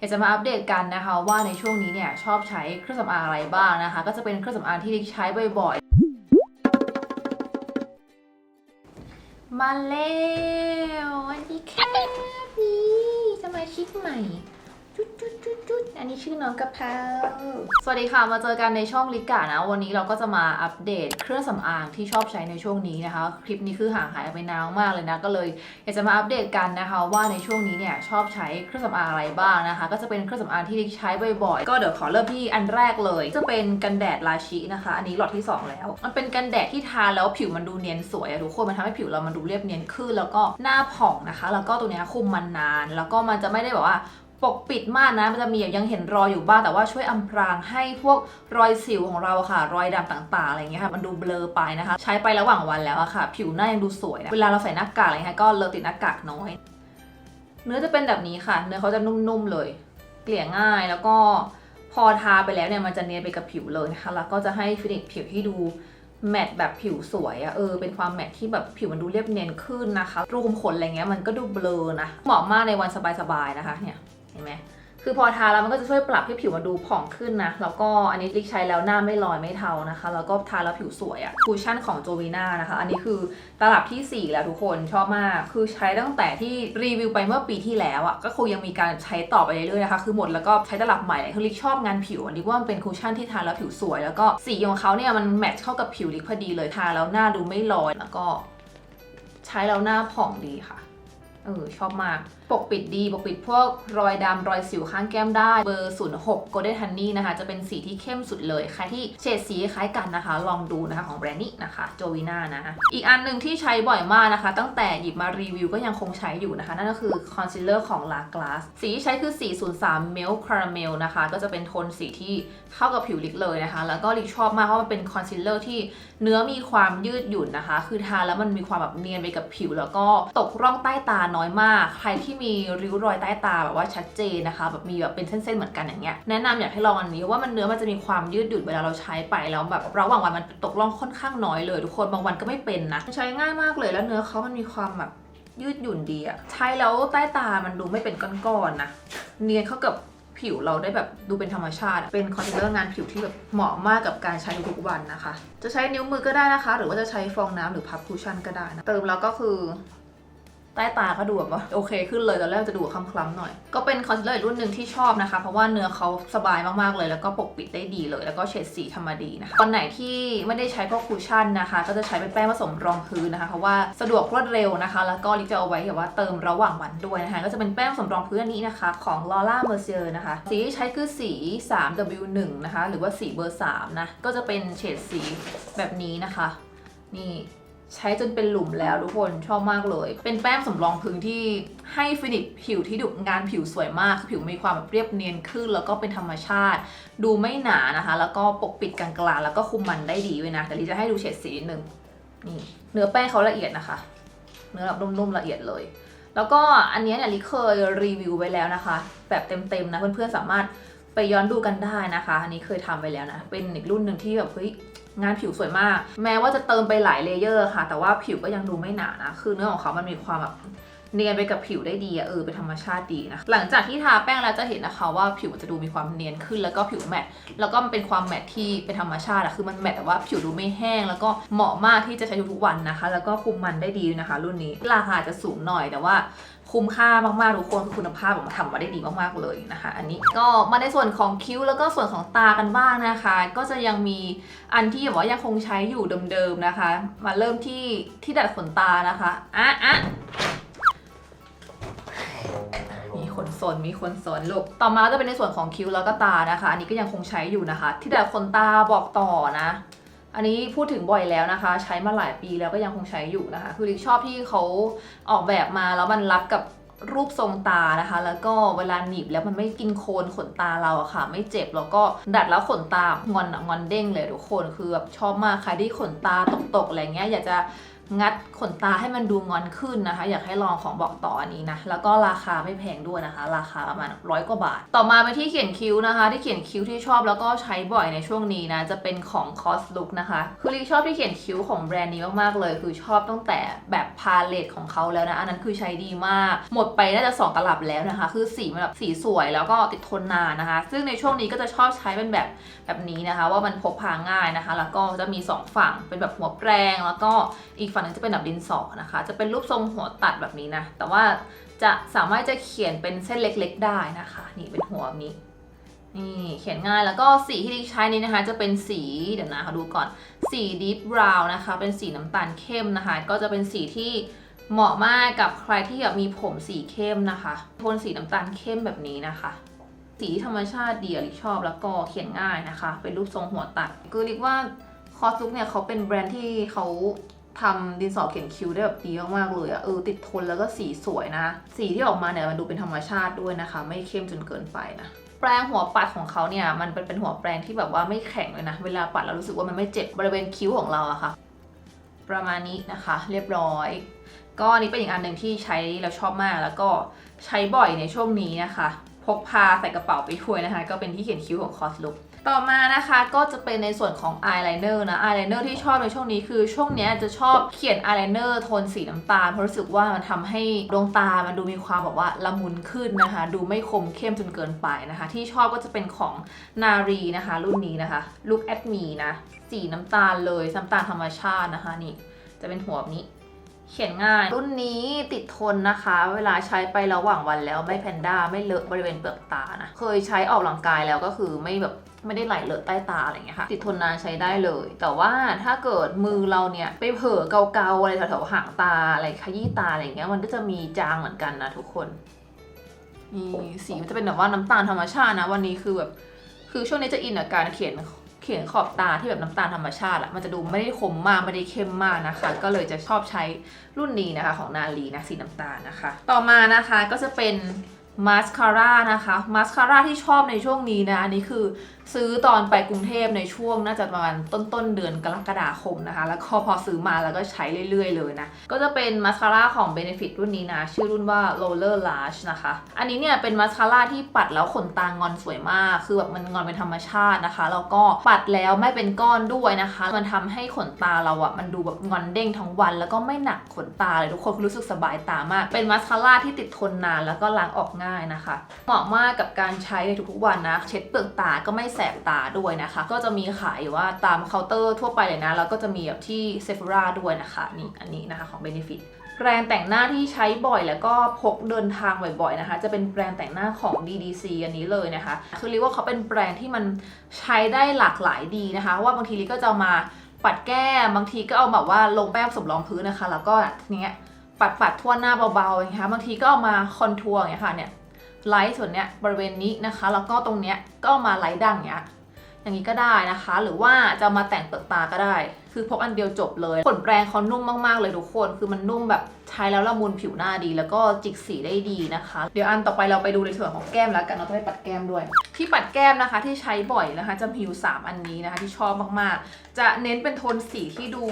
อยากจะมาอัปเดตกันนะคะว่าในช่วงนี้เนี่ยชอบใช้เครื่องสำอางอะไรบ้างนะคะ ก็จะเป็นเครื่องสำอางที่ลิกใช้บ่อยๆ มาแล้ววันที่แค่ะพี่สมาชิกใหม่ จุดจุดจุดจุดอันนี้ชื่อน้องกะเพราสวัสดีค่ะ มาเจอกันในช่องลิกานะ วันนี้เราก็จะมาอัปเดตเครื่องสำอางที่ชอบใช้ในช่วงนี้นะคะ คลิปนี้คือห่างหายไปนานมากเลยนะ ก็เลยอยากจะมาอัปเดตกันนะคะ ว่าในช่วงนี้เนี่ยชอบใช้เครื่องสำอางอะไรบ้างนะคะ ก็จะเป็นเครื่องสำอางที่ลิกใช้บ่อยๆ ก็เดี๋ยวขอเริ่มที่อันแรกเลย จะเป็นกันแดดราชินะคะ อันนี้หลอดที่สองแล้ว มันเป็นกันแดดที่ทาแล้วผิวมันดูเนียนสวยอะทุกคน มันทำให้ผิวเรามันดูเรียบเนียนขึ้น แล้วก็หน้าผ่องนะคะ แล้วก็ตัวเนี้ยคุมมันนาน แล้วก็มันจะไม่ได้แบบว่า ปกปิดมากนะ มันจะมียังเห็นรอยอยู่บ้าง แต่ว่าช่วยอำพรางให้พวกรอยสิวของเราอะค่ะ รอยดำต่างๆอะไรเงี้ยค่ะมันดูเบลอไปนะคะ ใช้ไประหว่างวันแล้วอะค่ะ ผิวหน้ายังดูสวยนะเวลาเราใส่หน้ากากอะไรเงี้ยก็เลอะติดหน้ากากน้อย เนื้อจะเป็นแบบนี้ค่ะ เนื้อเขาจะนุ่มๆเลย เกลี่ยง่ายแล้วก็พอทาไปแล้วเนี่ยมันจะเนียนไปกับผิวเลยนะคะแล้วก็จะให้ฟินิชผิวที่ดูแมตแบบผิวสวยอะเออเป็นความแมตที่แบบผิวมันดูเรียบเนียนขึ้นนะคะรูขุมขนอะไรเงี้ยมันก็ดูเบลอนะเหมาะมากในวันสบายๆนะคะเนี่ย ห็นไหมคือพอทาแล้วมันก็จะช่วยปรับให้ผิวมันดูผ่องขึ้นนะ แล้วก็อันนี้ลิกใช้แล้วหน้าไม่ลอยไม่เทานะคะ แล้วก็ทาแล้วผิวสวยอะคูชั่นของโจวีน่านะคะ อันนี้คือตลับทีสี่ 4 แล้วทุกคนชอบมาก คือใช้ตั้งแต่ที่รีวิวไปเมื่อปีที่แล้วอะก็คงยังมีการใช้ต่อไปเรื่อยๆนะคะ คือหมดแล้วก็ใช้ตลับใหม่เลยคือลิกชอบงานผิวอันนี้ว่ามันเป็นคูชั่นที่ทาแล้วผิวสวย แล้วก็สีของเขาเนี่ยมันแมทช์เข้ากับผิวลิกพอดีเลย ทาแล้วหน้าดูไม่ลอย แล้วก็ ใช้แล้วหน้าผ่องดีค่ะ เออชอบมาก ปกปิดดีปกปิดพวกรอยดำรอยสิวข้างแก้มได้เบอร์ 06 Golden Honey นะคะ จะเป็นสีที่เข้มสุดเลย ใครที่เฉดสีคล้ายกันนะคะ ลองดูนะคะของแบรนด์นี้นะคะโจวีน่านะคะอีกอันหนึ่งที่ใช้บ่อยมากนะคะ ตั้งแต่หยิบมารีวิวก็ยังคงใช้อยู่นะคะ นั่นก็คือคอนซีลเลอร์ของ La Glace สีที่ใช้คือ 403 Milk Caramel นะคะ ก็จะเป็นโทนสีที่เข้ากับผิวลิกเลยนะคะ แล้วก็ลิกชอบมากเพราะมันเป็นคอนซีลเลอร์ที่เนื้อมีความยืดหยุ่นนะคะ คือทาแล้วมันมีความแบบเนียนไปกับผิว แล้วก็ตกร่องใต้ตาน้อยมาก ใครที่มีริ้วรอยใต้ตาแบบว่าชัดเจนนะคะแบบมีแบบเป็นเส้นๆเหมือนกันอย่างเงี้ยแนะนำอยากให้ลองอันนี้เพราะว่ามันเนื้อมันจะมีความยืดหยุ่นเวลาเราใช้ไปแล้วแบบระหว่างวันมันตกร่องค่อนข้างน้อยเลย ทุกคนบางวันก็ไม่เป็นนะใช้ง่ายมากเลยแล้วเนื้อเขามันมีความแบบยืดหยุ่นดีอะใช้แล้วใต้ตามันดูไม่เป็นก้อนๆนะเนียนเข้ากับผิวเราได้แบบดูเป็นธรรมชาติ เป็นคอนซีลเลอร์งานผิวที่แบบเหมาะมากกับการใช้ทุกวันนะคะ จะใช้นิ้วมือก็ได้นะคะ หรือว่าจะใช้ฟองน้ำหรือพับคูชั่นก็ได้นะ เติมแล้วก็คือ ใต้ตาก็ดูแบบว่าโอเคขึ้นเลยตอนแรกจะดูคล้ำๆหน่อย ก็เป็นคอนซีลเลอร์รุ่นหนึ่งที่ชอบนะคะ เพราะว่าเนื้อเขาสบายมากๆเลย แล้วก็ปกปิดได้ดีเลย แล้วก็เฉดสีทำมดีนะคะวันไหนที่ไม่ได้ใช้พวกคูชั่นนะคะ ก็จะใช้เป็นแป้งผสมรองพื้นนะคะ เพราะว่าสะดวกรวดเร็วนะคะ แล้วก็ลิกจะเอาไว้แบบว่าเติมระหว่างวันด้วยนะคะ ก็จะเป็นแป้งผสมรองพื้นอันนี้นะคะ ของ Laura Mercier นะคะ สีที่ใช้คือสี 3W1 นะคะ หรือว่าสีเบอร์3นะ ก็จะเป็นเฉดสีแบบนี้นะคะ นี่ ใช้จนเป็นหลุมแล้วทุกคนชอบมากเลย เป็นแป้งสำรองพื้นที่ให้ฟินิชผิวที่ดุงานผิวสวยมากคือผิวมีความแบบเรียบเนียนขึ้น แล้วก็เป็นธรรมชาติ ดูไม่หนานะคะ แล้วก็ปกปิดกลางๆแล้วก็คุมมันได้ดีด้ยนะ แต่ลิจะให้ดูเฉดสีนิดนึงนี่เนื้อแป้งเขาละเอียดนะคะ เนื้อแบบนุ่มๆละเอียดเลย แล้วก็อันนี้เนี่ยลิเคยรีวิวไว้แล้วนะคะ แบบเต็มๆนะเพื่อนๆสามารถไปย้อนดูกันได้นะคะ อันนี้เคยทำไปแล้วนะ เป็นอีกรุ่นหนึ่งที่แบบเฮ้ย งานผิวสวยมาก แม้ว่าจะเติมไปหลายเลเยอร์ค่ะ แต่ว่าผิวก็ยังดูไม่หนานะ คือเนื้อของเขามันมีความแบบ เนียนไปกับผิวได้ดีอะเออเป็นธรรมชาติดีนะหลังจากที่ทาแป้งแล้วจะเห็นนะคะว่าผิวจะดูมีความเนียนขึ้นแล้วก็ผิวแมตต์แล้วก็มันเป็นความแมตต์ที่เป็นธรรมชาติอะคือมันแมตต์แต่ว่าผิวดูไม่แห้ง แล้วก็เหมาะมากที่จะใช้ทุกวันนะคะ แล้วก็คุมมันได้ดีนะคะ รุ่นนี้ราคาจะสูงหน่อยแต่ว่าคุ้มค่ามากๆทุกคนคือคุณภาพออกมาทำมาได้ดีมากๆเลยนะคะ อันนี้ก็มาในส่วนของคิ้วแล้วก็ส่วนของตากันบ้างนะคะ ก็จะยังมีอันที่แบบว่ายังคงใช้อยู่เดิมๆนะคะ มาเริ่มที่ที่ดัดขนตานะคะอะอะ สนมีคนสนลูก ต่อมาจะเป็นในส่วนของคิ้วแล้วก็ตานะคะ อันนี้ก็ยังคงใช้อยู่นะคะ ที่ดัดขนตาบอกต่อนะ อันนี้พูดถึงบ่อยแล้วนะคะ ใช้มาหลายปีแล้วก็ยังคงใช้อยู่นะคะ คือลิชอบที่เขาออกแบบมาแล้วมันรับกับรูปทรงตานะคะ แล้วก็เวลาหนีบแล้วมันไม่กินโคนขนตาเราอะค่ะ ไม่เจ็บแล้วก็ดัดแล้วขนตางอนอะงอนเด้งเลยทุกคนคือแบบชอบมากใครที่ขนตาตกๆอะไรเงี้ยอยากจะ งัดขนตาให้มันดูงอนขึ้นนะคะ อยากให้ลองของบอกต่ออันนี้นะ แล้วก็ราคาไม่แพงด้วยนะคะ ราคาประมาณร้อยกว่าบาท ต่อมาไปที่เขียนคิ้วนะคะ ที่เขียนคิ้วที่ชอบแล้วก็ใช้บ่อยในช่วงนี้นะ จะเป็นของ Cos Look นะคะคือลิชอบที่เขียนคิ้วของแบรนด์นี้มากๆเลย คือชอบตั้งแต่แบบพาเลตของเขาแล้วนะ อันนั้นคือใช้ดีมาก หมดไปน่าจะสองตลับแล้วนะคะ คือสีมันแบบสีสวยแล้วก็ติดทนนานนะคะ ซึ่งในช่วงนี้ก็จะชอบใช้เป็นแบบแบบนี้นะคะ ว่ามันพกพาง่ายนะคะ แล้วก็จะมีสองฝั่งเป็นแบบหัวแปรงแล้วก็อีกฝั่งนึงจะเป็นแบบดินสอนะคะ จะเป็นรูปทรงหัวตัดแบบนี้นะ แต่ว่าจะสามารถจะเขียนเป็นเส้นเล็กๆได้นะคะ นี่เป็นหัวนี้ นี่เขียนง่ายแล้วก็สีที่ดิใช้นี้นะคะ จะเป็นสีเดี๋ยวนะขอดูก่อน สี deep brown นะคะ เป็นสีน้ำตาลเข้มนะคะ ก็จะเป็นสีที่เหมาะมากกับใครที่แบบมีผมสีเข้มนะคะโทนสีน้ำตาลเข้มแบบนี้นะคะสีธรรมชาติดีอะลิชอบแล้วก็เขียนง่ายนะคะ เป็นรูปทรงหัวตัด คือเรียกว่าคอสลุกเนี่ยเขาเป็นแบรนด์ที่เขา ทำดินสอเขียนคิ้วได้แบบดีมากๆเลยอะเออติดทนแล้วก็สีสวยนะ สีที่ออกมาเนี่ยมันดูเป็นธรรมชาติด้วยนะคะ ไม่เข้มจนเกินไปนะแปรงหัวปัดของเขาเนี่ยมันเป็นเป็นหัวแปรงที่แบบว่าไม่แข็งเลยนะ เวลาปัดเรารู้สึกว่ามันไม่เจ็บบริเวณคิ้วของเราอะค่ะ ประมาณนี้นะคะ เรียบร้อย ก็อันนี้เป็นอีกอันหนึ่งที่ใช้แล้วชอบมากแล้วก็ใช้บ่อยในช่วงนี้นะคะ พกพาใส่กระเป๋าไปด้วยนะคะ ก็เป็นที่เขียนคิ้วของ Cos Look ต่อมานะคะก็จะเป็นในส่วนของอายไลเนอร์นะอายไลเนอร์ที่ชอบในช่วงนี้คือช่วงนี้จะชอบเขียนอายไลเนอร์โทนสีน้ำตาลเพราะรู้สึกว่ามันทำให้ดวงตามันดูมีความแบบว่าละมุนขึ้นนะคะ ดูไม่คมเข้มจนเกินไปนะคะ ที่ชอบก็จะเป็นของนารีนะคะ รุ่นนี้นะคะ Look at me นะสีน้ำตาลเลยน้ำตาลธรรมชาตินะคะนี่ จะเป็นหัวแบบนี้เขียนง่าย รุ่นนี้ติดทนนะคะ เวลาใช้ไประหว่างวันแล้วไม่แพนด้าไม่เลอะบริเวณเปลือกตานะ เคยใช้ออกกำลังกายแล้วก็คือไม่แบบ ไม่ได้ไหลเลอะใต้ตาอะไรอย่างเงี้ยค่ะติดทนนานใช้ได้เลย แต่ว่าถ้าเกิดมือเราเนี่ยไปเผลอเกาๆอะไรแถวๆหางตาอะไรขยี้ตาอะไรอย่างเงี้ยมันก็จะมีจางเหมือนกันนะทุกคนนี่สีมันจะเป็นแบบว่าน้ำตาลธรรมชาตินะ วันนี้คือแบบคือช่วงนี้จะอินกับการเขียนเขียนขอบตาที่แบบน้ำตาลธรรมชาติอะมันจะดูไม่ได้คมมากไม่ได้เข้มมากนะคะ ก็เลยจะชอบใช้รุ่นนี้นะคะ ของนาลีนะสีน้ำตาลนะคะ ต่อมานะคะก็จะเป็น มาสคาร่านะคะมาสคาร่าที่ชอบในช่วงนี้นะ อันนี้คือซื้อตอนไปกรุงเทพในช่วงน่าจะประมาณต้นต้นเดือนกรกฎาคมนะคะ แล้วก็พอซื้อมาแล้วก็ใช้เรื่อยๆเลยนะ ก็จะเป็นมาสคาร่าของ Benefit รุ่นนี้นะ ชื่อรุ่นว่า Roller Lash นะคะ อันนี้เนี่ยเป็นมาสคาร่าที่ปัดแล้วขนตางอนสวยมาก คือแบบมันงอนเป็นธรรมชาตินะคะ แล้วก็ปัดแล้วไม่เป็นก้อนด้วยนะคะ มันทำให้ขนตาเราอะมันดูแบบงอนเด้งทั้งวัน แล้วก็ไม่หนักขนตาเลยทุกคนรู้สึกสบายตามาก เป็นมาสคาร่าที่ติดทนนานแล้วก็ล้างออกง่ายนะคะ เหมาะมากกับการใช้ในทุกๆวันนะ เช็ดเปลือกตาก็ไม่แสบตาด้วยนะคะ ก็จะมีขายว่าตามเคาน์เตอร์ทั่วไปเลยนะ แล้วก็จะมีแบบที่เซฟราด้วยนะคะนี่อันนี้นะคะของ Benefit แปรงแต่งหน้าที่ใช้บ่อยแล้วก็พกเดินทางบ่อยๆนะคะ จะเป็นแปรงแต่งหน้าของ DDC อันนี้เลยนะคะ คือเรียกว่าเขาเป็นแปรงที่มันใช้ได้หลากหลายดีนะคะว่าบางทีลิก็จะมาปัดแก้มบางทีก็เอาแบบว่าลงแป้งสมรองพื้นนะคะ แล้วก็เนี้ย ปัดปัดๆทั่วหน้าเบาๆนะคะบางทีก็เอามาคอนทัวร์อย่างเงี้ยค่ะเนี่ยไลท์ส่วนเนี้ยบริเวณนี้นะคะ แล้วก็ตรงเนี้ยก็เอามาไลท์ดังอย่างเงี้ย อย่างนี้ก็ได้นะคะ หรือว่าจะมาแต่งเปลือกตาก็ได้ คือพกอันเดียวจบเลยขนแปรงเขานุ่มมากๆเลยทุกคน คือมันนุ่มแบบใช้แล้วละมุนผิวหน้าดี แล้วก็จิกสีได้ดีนะคะ เดี๋ยวอันต่อไปเราไปดูในส่วนของแก้มแล้วกันเราต้องไปปัดแก้มด้วย ที่ปัดแก้มนะคะที่ใช้บ่อยนะคะจะมีอยู่3อันนี้นะคะ ที่ชอบมากๆ จะเน้นเป็นโทนสีที่ดู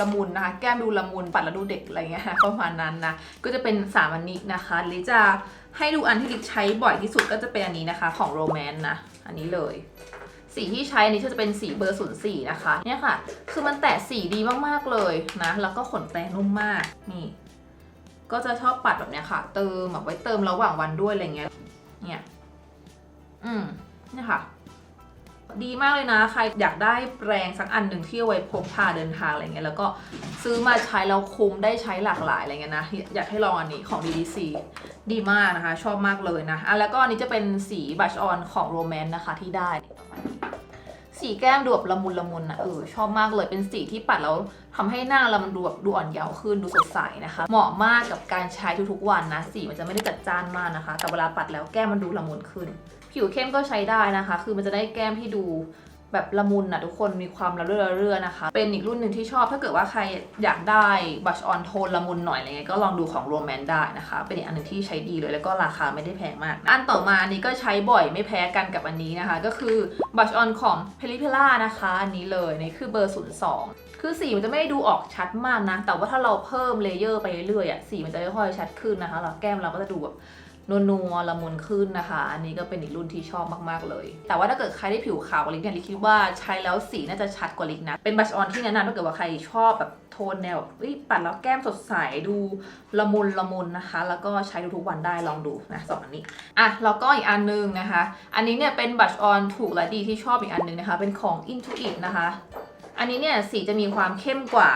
ละมุนนะคะ แก้มดูละมุนปัดแล้วดูเด็กอะไรเงี้ยประมาณนั้นนะก็จะเป็น3อันนี้นะคะหรือจะให้ดูอันที่ลิกใช้บ่อยที่สุดก็จะเป็นอันนี้นะคะ ของโรแมนนะอันนี้เลย สีที่ใช้อันนี้จะเป็นสีเบอร์ศูนะคะเนี่ยค่ะ คือมันแตะสีดีมากๆเลยนะ แล้วก็ขนแปรงนุ่มมากนี่ ก็จะชอบปัดแบบเนี้ยค่ะ เติมแบบไว้เติมระหว่างวันด้วยอะไรเงี้ยเนี่ย อืมเนี่ยค่ะ ดีมากเลยนะ ใครอยากได้แปรงสักอันหนึ่งที่เอาไว้พกพาเดินทางอะไรเงี้ยแล้วก็ซื้อมาใช้แล้วคุ้มได้ใช้หลากหลายอะไรเงี้ยนะ อยากให้ลองอันนี้ของ DDC ดีมากนะคะ ชอบมากเลยนะอะแล้วก็อันนี้จะเป็นสีบัชออนของโรแมนต์นะคะที่ได้สีแก้มดูแบบละมุนละมุนนะเออชอบมากเลยเป็นสีที่ปัดแล้วทำให้หน้าเรามันดูแบบดูอ่อนเยาว์ขึ้นดูสดใสนะคะ เหมาะมากกับการใช้ทุกๆวันนะสีมันจะไม่ได้จัดจ้านมากนะคะ แต่เวลาปัดแล้วแก้มมันดูละมุนขึ้น ผิวเข้มก็ใช้ได้นะคะ คือมันจะได้แก้มที่ดูแบบละมุนนะทุกคนมีความระเรื่อระเรื่อนะคะ เป็นอีกรุ่นหนึ่งที่ชอบถ้าเกิดว่าใครอยากได้บัชออนโทนละมุนหน่อยอะไรเงี้ยก็ลองดูของโรแมนได้นะคะ เป็นอีกอันหนึ่งที่ใช้ดีเลยแล้วก็ราคาไม่ได้แพงมาก อันต่อมาอันนี้ก็ใช้บ่อยไม่แพ้กันกับอันนี้นะคะ ก็คือบัชออนของเพลิเพล่านะคะอันนี้เลยนี่คือเบอร์ 02 คือสีมันจะไม่ได้ดูออกชัดมากนะ แต่ว่าถ้าเราเพิ่มเลเยอร์ไปเรื่อยๆอะสีมันจะค่อยๆชัดขึ้นนะคะแล้วแก้มเราก็จะดูแบบ นัวๆละมุนขึ้นนะคะ อันนี้ก็เป็นอีกรุ่นที่ชอบมากๆเลย แต่ว่าถ้าเกิดใครได้ผิวขาวกว่าลิกเนี่ยลิกคิดว่าใช้แล้วสีน่าจะชัดกว่าลิกนะ เป็นบัชออนที่แนะนำถ้าเกิดว่าใครชอบแบบโทนแนวแบบปัดแล้วแก้มสดใสดูละมุนละมุนนะคะ แล้วก็ใช้ทุกๆวันได้ลองดูนะสองอันนี้อะแล้วก็อีกอันนึงนะคะ อันนี้เนี่ยเป็นบัชออนถูกและดีที่ชอบอีกอันนึงนะคะ เป็นของ Intuit นะคะ อันนี้เนี่ยสีจะมีความเข้มกว่า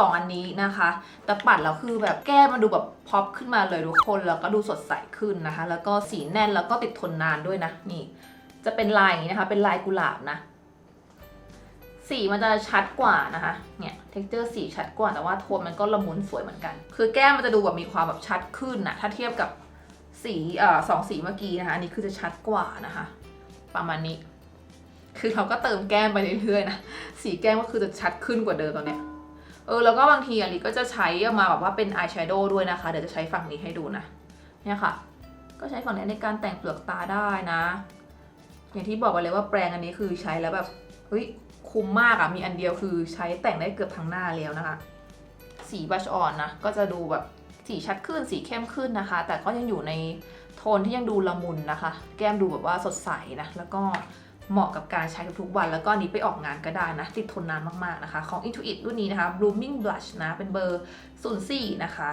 2 อันนี้นะคะ แต่ปัดแล้วคือแบบแก้มมันดูแบบพอปขึ้นมาเลยทุกคน แล้วก็ดูสดใสขึ้นนะคะ แล้วก็สีแน่นแล้วก็ติดทนนานด้วยนะ นี่ จะเป็นลายอย่างนี้นะคะ เป็นลายกุหลาบนะ สีมันจะชัดกว่านะคะ เนี่ย เท็กเจอร์สีชัดกว่า แต่ว่าโทนมันก็ละมุนสวยเหมือนกัน คือแก้มมันจะดูแบบมีความแบบชัดขึ้นนะถ้าเทียบกับสีเอ่อสองสีเมื่อกี้นะคะ อันนี้คือจะชัดกว่านะคะ ประมาณนี้ คือเราก็เติมแก้มไปเรื่อยๆนะ สีแก้มก็คือจะชัดขึ้นกว่าเดิมตอนเนี้ย เออแล้วก็บางทีอลิก็จะใช้มาแบบว่าเป็นอายแชโดว์ด้วยนะคะ เดี๋ยวจะใช้ฝั่งนี้ให้ดูนะ เนี่ยค่ะ ก็ใช้ฝั่งนี้ในการแต่งเปลือกตาได้นะ อย่างที่บอกไปเลยว่าแปรงอันนี้คือใช้แล้วแบบเฮ้ยคุ้มมากอะมีอันเดียวคือใช้แต่งได้เกือบทั้งหน้าแล้วนะคะ สีบัชออนนะก็จะดูแบบสีชัดขึ้นสีเข้มขึ้นนะคะ แต่ก็ยังอยู่ในโทนที่ยังดูละมุนนะคะ แก้มดูแบบว่าสดใสนะแล้วก็ เหมาะกับการใช้ทุกๆวัน แล้วก็นี้ไปออกงานก็ได้นะ ติดทนนานมากๆนะคะ ของ Intuit รุ่นนี้นะคะ Blooming Blush นะ เป็นเบอร์ 04 นะคะ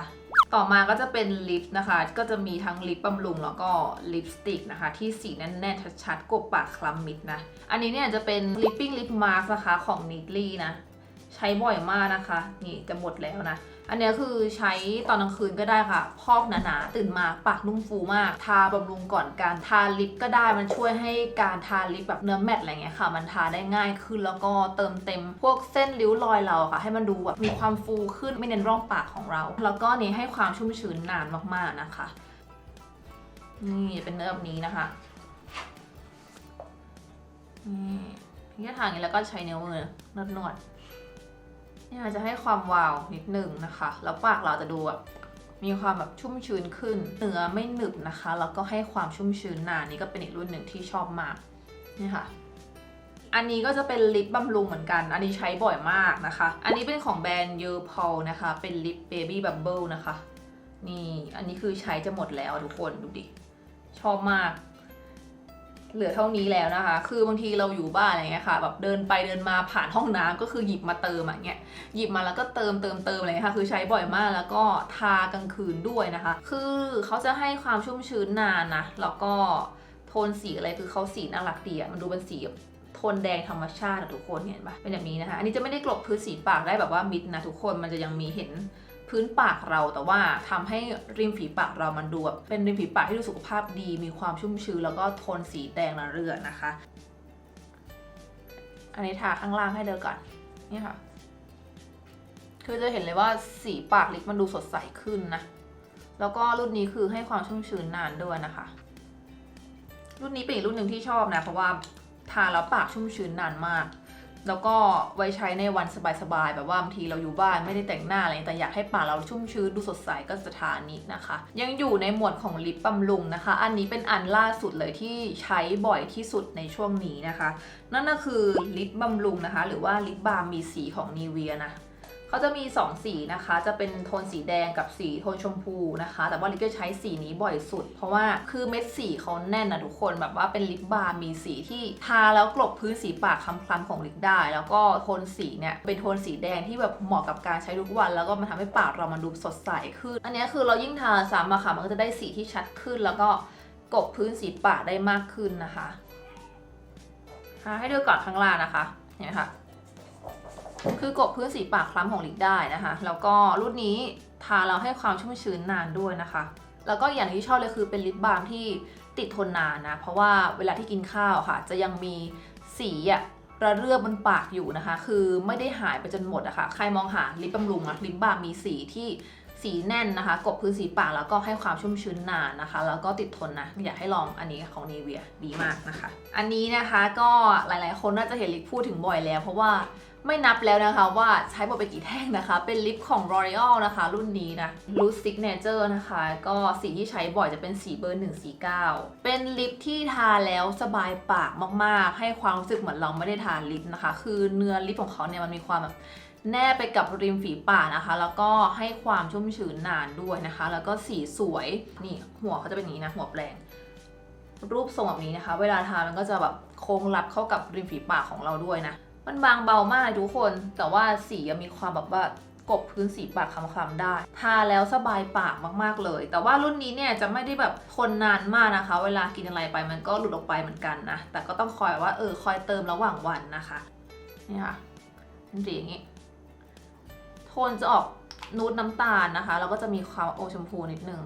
ต่อมาก็จะเป็นลิปนะคะ ก็จะมีทั้งลิปบำรุงแล้วก็ลิปสติกนะคะ ที่สีแน่นๆชัดๆกบปากคล้ำมิดนะ อันนี้เนี่ยจะเป็น Lipping Lip Mask นะคะของ Neatly นะ ใช้บ่อยมากนะคะ นี่จะหมดแล้วนะ อันนี้คือใช้ตอนกลางคืนก็ได้ค่ะ พอกหนาๆตื่นมาปากนุ่มฟูมาก ทาบำรุงก่อนการทาลิปก็ได้มันช่วยให้การทาลิปแบบเนื้อแมตต์อะไรเงี้ยค่ะ มันทาได้ง่ายขึ้นแล้วก็เติมเต็มพวกเส้นริ้วรอยเราค่ะ ให้มันดูแบบมีความฟูขึ้นไม่เน้นร่องปากของเรา แล้วก็นี่ให้ความชุ่มชื้นนานมากๆนะคะ นี่เป็นเนื้อแบบนี้นะคะนี่นี่ทาอย่างนี้แล้วก็ใช้นิ้วมือนวดนวดๆ เนี่ยจะให้ความวาวนิดหนึ่งนะคะ แล้วปากเราจะดูแบบมีความแบบชุ่มชื้นขึ้น เนื้อไม่หนึบนะคะ แล้วก็ให้ความชุ่มชื้นนานนี่ก็เป็นอีกรุ่นหนึ่งที่ชอบมาก นี่ค่ะ อันนี้ก็จะเป็นลิปบำรุงเหมือนกัน อันนี้ใช้บ่อยมากนะคะ อันนี้เป็นของแบรนด์ y u p o l นะคะ เป็นลิป Baby Bubble นะคะ นี่ อันนี้คือใช้จะหมดแล้วทุกคนดูดิ ชอบมาก เหลือเท่านี้แล้วนะคะ คือบางทีเราอยู่บ้านอะไรเงี้ยค่ะ แบบเดินไปเดินมาผ่านห้องน้ำก็คือหยิบมาเติมอย่างเงี้ย หยิบมาแล้วก็เติมเติมเติมอะไรค่ะ คือใช้บ่อยมากแล้วก็ทากลางคืนด้วยนะคะ คือเขาจะให้ความชุ่มชื้นนานนะ แล้วก็โทนสีอะไรคือเขาสีน่ารักดีอะมันดูเป็นสีโทนแดงธรรมชาติทุกคนเห็นปะเป็นแบบนี้นะคะ อันนี้จะไม่ได้กลบพื้นสีปากได้แบบว่ามิดนะทุกคน มันจะยังมีเห็น พื้นปากเราแต่ว่าทำให้ริมฝีปากเรามันดูแบบเป็นริมฝีปากที่ดูสุขภาพดี มีความชุ่มชื้นแล้วก็โทนสีแดงระเรื่อนะคะ อันนี้ทาข้างล่างให้เดินก่อนนี่ค่ะ คือจะเห็นเลยว่าสีปากลิปมันดูสดใสขึ้นนะ แล้วก็รุ่นนี้คือให้ความชุ่มชื้นนานด้วยนะคะ รุ่นนี้เป็นอีกรุ่นหนึ่งที่ชอบนะ เพราะว่าทาแล้วปากชุ่มชื้นนานมาก แล้วก็ไว้ใช้ในวันสบายๆ แบบว่าบางทีเราอยู่บ้านไม่ได้แต่งหน้าอะไร แต่อยากให้ปากเราชุ่มชื้นดูสดใสก็สถานีนะคะ ยังอยู่ในหมวดของลิปบำรุงนะคะ อันนี้เป็นอันล่าสุดเลยที่ใช้บ่อยที่สุดในช่วงนี้นะคะ นั่นก็คือลิปบำรุงนะคะ หรือว่าลิปบาล์มมีสีของนีเวียนะ เขาจะมี 2 สีนะคะ จะเป็นโทนสีแดงกับสีโทนชมพูนะคะ แต่ว่าลิปก็ใช้สีนี้บ่อยสุด เพราะว่าคือเม็ดสีเขาแน่นนะทุกคนแบบว่าเป็นลิปบาล์มีสีที่ทาแล้วกลบพื้นสีปากคล้ำๆของลิปได้ แล้วก็โทนสีเนี่ยเป็นโทนสีแดงที่แบบเหมาะกับการใช้ทุกวัน แล้วก็มันทำให้ปากเรามันดูสดใสขึ้น อันนี้คือเรายิ่งทาซ้ำอะค่ะมันก็จะได้สีที่ชัดขึ้น แล้วก็กลบพื้นสีปากได้มากขึ้นนะคะให้ดูก่อนข้างล่างนะคะเห็นไหมคะ คือกบพื้นสีปากคล้ำของลิกได้นะคะ แล้วก็รุ่นนี้ทาเราให้ความชุ่มชื้นนานด้วยนะคะ แล้วก็อย่างที่ชอบเลยคือเป็นลิปบาล์มที่ติดทนนานนะ เพราะว่าเวลาที่กินข้าวค่ะ จะยังมีสีอะระเรื่อบนปากอยู่นะคะ คือไม่ได้หายไปจนหมดอะคะ่ะ ใครมองหาลิปบำรุงอะลิปบาล์มมีสีที่สีแน่นนะคะ กบพื้นสีปากแล้วก็ให้ความชุ่มชื้นนานนะคะ แล้วก็ติดทนนะ อยากให้ลองอันนี้ของ n ีเวียดีมากนะคะ อันนี้นะคะก็หลายๆ คนน่าจะเห็นลิปพูดถึงบ่อยแล้ว เพราะว่า ไม่นับแล้วนะคะว่าใช้หมดไปกี่แท่งนะคะ เป็นลิปของ L'Oreal นะคะ รุ่นนี้นะ Loose Signature นะคะ ก็สีที่ใช้บ่อยจะเป็นสีเบอร์149 เป็นลิปที่ทาแล้วสบายปากมากๆ ให้ความรู้สึกเหมือนเราไม่ได้ทาลิปนะคะ คือเนื้อลิปของเขาเนี่ยมันมีความแบบแนบไปกับริมฝีปากนะคะ แล้วก็ให้ความชุ่มชื้นนานด้วยนะคะ แล้วก็สีสวยนี่หัวเขาจะเป็นอย่างนี้นะหัวแปลงรูปทรงแบบนี้นะคะ เวลาทามันก็จะแบบโค้งรับเข้ากับริมฝีปากของเราด้วยนะ มันบางเบามากทุกคน แต่ว่าสีมีความแบบว่ากบพื้นสีปากคล้ำๆได้ ทาแล้วสบายปากมากๆเลย แต่ว่ารุ่นนี้เนี่ยจะไม่ได้แบบทนนานมากนะคะ เวลากินอะไรไปมันก็หลุดออกไปเหมือนกันนะ แต่ก็ต้องคอยว่าเออคอยเติมระหว่างวันนะคะ นี่ค่ะเป็นสีอย่างนี้ โทนจะออกนูดน้ำตาลนะคะ แล้วก็จะมีความโอชมพูนิดนึง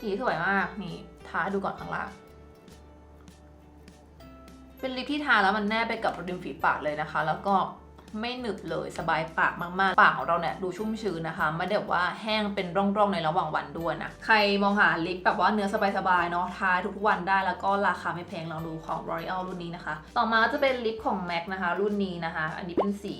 สีสวยมากนี่ทาดูก่อนข้างล่าง เป็นลิปที่ทาแล้วมันแนบไปกับริมฝีปากเลยนะคะ แล้วก็ ไม่หนึบเลยสบายปากมากๆ ปากของเราเนี่ยดูชุ่มชื้นนะคะ ไม่ได้แบว่าแห้งเป็นร่องๆในระหว่างวันด้วยนะ ใครมองหาลิปแบบว่าเนื้อสบายๆเนาะทาทุกๆวันได้แล้วก็ราคาไม่แพงลองดูของ L'Oreal รุ่นนี้นะคะ ต่อมาก็จะเป็นลิปของ MAC นะคะ รุ่นนี้นะคะ อันนี้เป็นสี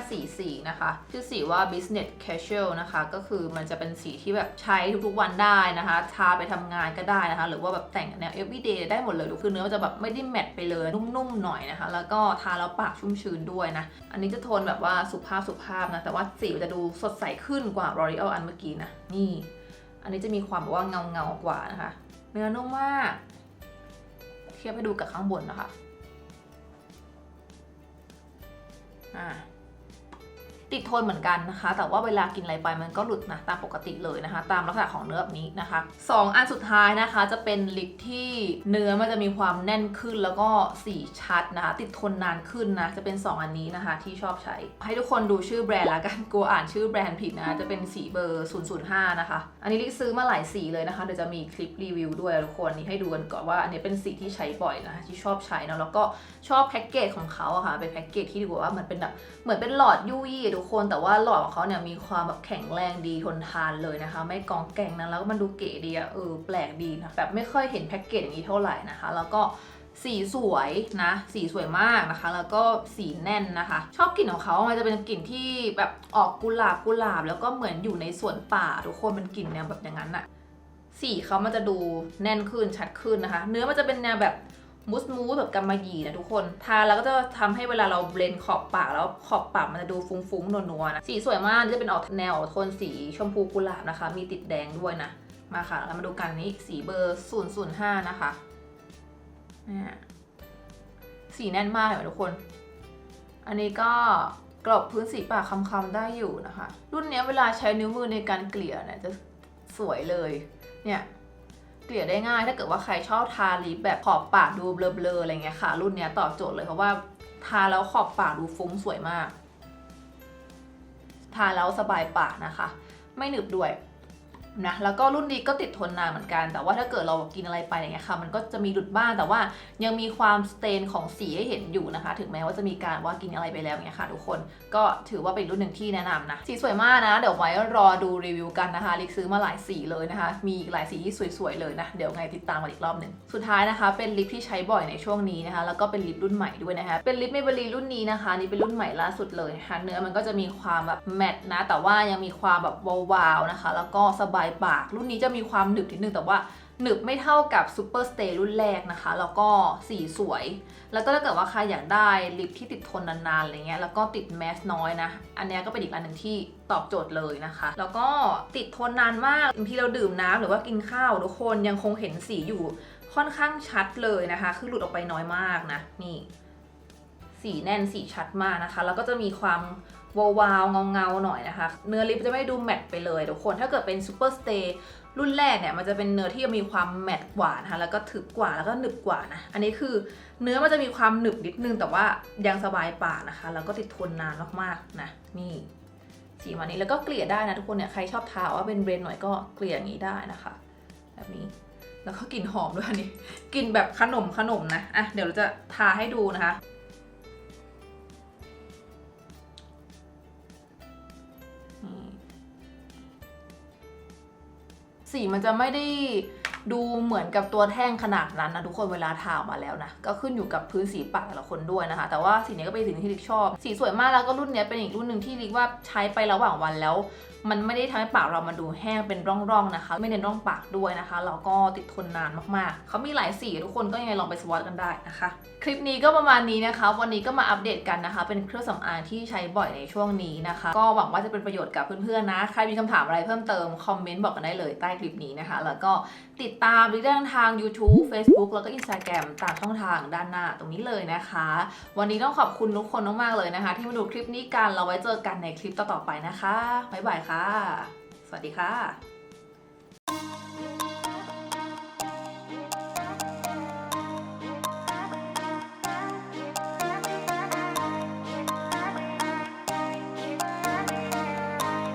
544 นะคะชื่อสีว่า Business Casual นะคะ ก็คือมันจะเป็นสีที่แบบใช้ทุกๆวันได้นะคะ ทาไปทำงานก็ได้นะคะ หรือว่าแบบแต่งแนว everyday ได้หมดเลยคือเนื้อจะแบบไม่ได้แมตไปเลยนุ่มๆหน่อยนะคะ แล้วก็ทาแล้วปากชุ่มชื้นด้วยนะอันนี้จะโทนแบบว่าสุภาพสุภาพนะ แต่ว่าสีจะดูสดใสขึ้นกว่า L'Oreal อันเมื่อกี้นะ นี่ อันนี้จะมีความแบบว่าเงาเงากว่านะคะ เนื้อนุ่มมาก เทียบให้ดูกับข้างบนนะคะ อ่า ติดทนเหมือนกันนะคะ แต่ว่าเวลากินอะไรไปมันก็หลุดนะตามปกติเลยนะคะ ตามลักษณะของเนื้อแบบนี้นะคะสองอันสุดท้ายนะคะจะเป็นลิปที่เนื้อมันจะมีความแน่นขึ้นแล้วก็สีชัดนะคะ ติดทนนานขึ้นนะจะเป็น 2 อันนี้นะคะ ที่ชอบใช้ ให้ทุกคนดูชื่อแบรนด์ละกันกลัวอ่านชื่อแบรนด์ผิดนะจะเป็นสีเบอร์ 005 นะคะ อันนี้ลิซื้อมาหลายสีเลยนะคะเดี๋ยวจะมีคลิปรีวิวด้วยทุกคนนี่ให้ดูกันก่อนว่าอันนี้เป็นสีที่ใช้บ่อยนะคะที่ชอบใช้นะแล้วก็ชอบแพ็กเกจของเขาอะค่ะเป็นแพ็กเกจที่ดูว่ามือนเป็นแบบเหมือนเป็นหลอดยุยอะทุกคนแต่ว่าหลอดของเขาเนี่ยมีความแบบแข็งแรงดีทนทานเลยนะคะ ไม่กองแกงนะแล้วก็มันดูเก๋ดีอะเออแปลกดีนะแบบไม่ค่อยเห็นแพ็กเกจอย่างนี้เท่าไหร่นะคะ แล้วก็สีสวยนะ สีสวยมากนะคะ แล้วก็สีแน่นนะคะ ชอบกลิ่นของเขา มันจะเป็นกลิ่นที่แบบออกกุหลาบกุหลาบ แล้วก็เหมือนอยู่ในสวนป่าทุกคนเป็นกลิ่นแนวแบบอย่างนั้นอะสีเขามันจะดูแน่นขึ้นชัดขึ้นนะคะ เนื้อมันจะเป็นแนวแบบ มูสมูสแบบกำมะหยี่นะทุกคนทาแล้วก็จะทำให้เวลาเราเบลนขอบปากแล้วขอบปากมันจะดูฟุ้งๆนัวๆนะสีสวยมากจะเป็นออกแนวโทนสีชมพูกุหลาบนะคะ มีติดแดงด้วยนะมาค่ะแล้วมาดูกันนี้สีเบอร์ 005 นะคะเนี่ยสีแน่นมากเลยทุกคน อันนี้ก็กรอบพื้นสีปากคำๆได้อยู่นะคะ รุ่นนี้เวลาใช้นิ้วมือในการเกลี่ยเนี่ยจะสวยเลย เนี่ย กลี่ยได้ง่าย ถ้าเกิดว่าใครชอบทาลิปแบบขอบปากดูเบลอๆอะไรเงี้ยค่ะ รุ่นเนี้ยตอบโจทย์เลยเพราะว่าทาแล้วขอบปากดูฟุ้งสวยมาก ทาแล้วสบายปากนะคะ ไม่หนึบด้วย นะแล้วก็รุ่นนี้ก็ติดทนนานเหมือนกัน แต่ว่าถ้าเกิดเรากินอะไรไปอย่างเงี้ยค่ะ มันก็จะมีหลุดบ้างแต่ว่ายังมีความสเตนของสีให้เห็นอยู่นะคะ ถึงแม้ว่าจะมีการว่ากินอะไรไปแล้วอย่างเงี้ยค่ะ ทุกคนก็ถือว่าเป็นรุ่นหนึ่งที่แนะนำนะ สีสวยมากนะ เดี๋ยวไว้รอดูรีวิวกันนะคะลิกซื้อมาหลายสีเลยนะคะ มีอีกหลายสีที่สวยๆเลยนะ เดี๋ยวไงติดตามกันอีกรอบหนึ่งสุดท้ายนะคะ เป็นลิปที่ใช้บ่อยในช่วงนี้นะคะ แล้วก็เป็นลิปรุ่นใหม่ด้วยนะคะ เป็นลิปเมเบลีรุ่นนี้นะคะนี่เป็นรุ่นใหม่ล่าสุดเลยนะคะเนื้อมันก็จะมีความแบบแมตต์นะ แต่ว่ายังมีความแบบวาวๆนะคะ แล้วก็สบายปาก รุ่นนี้จะมีความหนึบนิดนึงแต่ว่าหนึบไม่เท่ากับซูเปอร์สเตย์รุ่นแรกนะคะ แล้วก็สีสวย แล้วก็ถ้าเกิดว่าใครอยากได้ลิปที่ติดทนนานๆอะไรเงี้ยแล้วก็ติดแมสน้อยนะ อันนี้ก็เป็นอีกอันหนึ่งที่ตอบโจทย์เลยนะคะ แล้วก็ติดทนนานมากบางทีเราดื่มน้ำหรือว่ากินข้าวทุกคนยังคงเห็นสีอยู่ค่อนข้างชัดเลยนะคะ คือหลุดออกไปน้อยมากนะนี่สีแน่นสีชัดมากนะคะ แล้วก็จะมีความ วาวๆเงาๆหน่อยนะคะ เนื้อลิปจะไม่ดูแมตต์ไปเลยทุกคนถ้าเกิดเป็นซูเปอร์สเตย์รุ่นแรกเนี่ยมันจะเป็นเนื้อที่มีความแมตต์กว่านะคะแล้วก็ถึกกว่าแล้วก็หนึบกว่านะอันนี้คือเนื้อมันจะมีความหนึบนิดนึงแต่ว่ายังสบายปากนะคะ แล้วก็ติดทนนานมากๆนะนี่สีมานี้แล้วก็เกลี่ยได้นะทุกคนเนี่ยใครชอบทาว่าเป็นเบรนหน่อยก็เกลี่ยอย่างนี้ได้นะคะ แบบนี้แล้วก็กลิ่นหอมด้วยอันนี้กลิ่นแบบขนมขนมนะอะเดี๋ยวเราจะทาให้ดูนะคะ สีมันจะไม่ได้ดูเหมือนกับตัวแท่งขนาดนั้นนะทุกคนเวลาทาออกมาแล้วนะ ก็ขึ้นอยู่กับพื้นสีปากแต่ละคนด้วยนะคะ แต่ว่าสีนี้ก็เป็นสีที่ลิกชอบ สีสวยมากแล้วก็รุ่นนี้เป็นอีกรุ่นหนึ่งที่ลิกว่าใช้ไประหว่างวันแล้ว มันไม่ได้ทำให้ปากเรามาดูแห้งเป็นร่องๆนะคะ ไม่เน้นร่องปากด้วยนะคะแล้วก็ติดทนนานมากๆ เขามีหลายสีทุกคนก็ยังไงลองไปสวอตกันได้นะคะ คลิปนี้ก็ประมาณนี้นะคะ วันนี้ก็มาอัปเดตกันนะคะ เป็นเครื่องสำอางที่ใช้บ่อยในช่วงนี้นะคะ ก็หวังว่าจะเป็นประโยชน์กับเพื่อนๆนะ ใครมีคำถามอะไรเพิ่มเติมคอมเมนต์บอกกันได้เลยใต้คลิปนี้นะคะ แล้วก็ ติดตามลิได้ทาง YouTube Facebook แล้วก็ Instagram ตามช่องทางด้านหน้าตรงนี้เลยนะคะ วันนี้ต้องขอบคุณทุกคนมากๆเลยนะคะ ที่มาดูคลิปนี้กันเราไว้เจอกันในคลิปต่อๆไปนะคะบ๊ายบายค่ะ สวัสดีค่ะ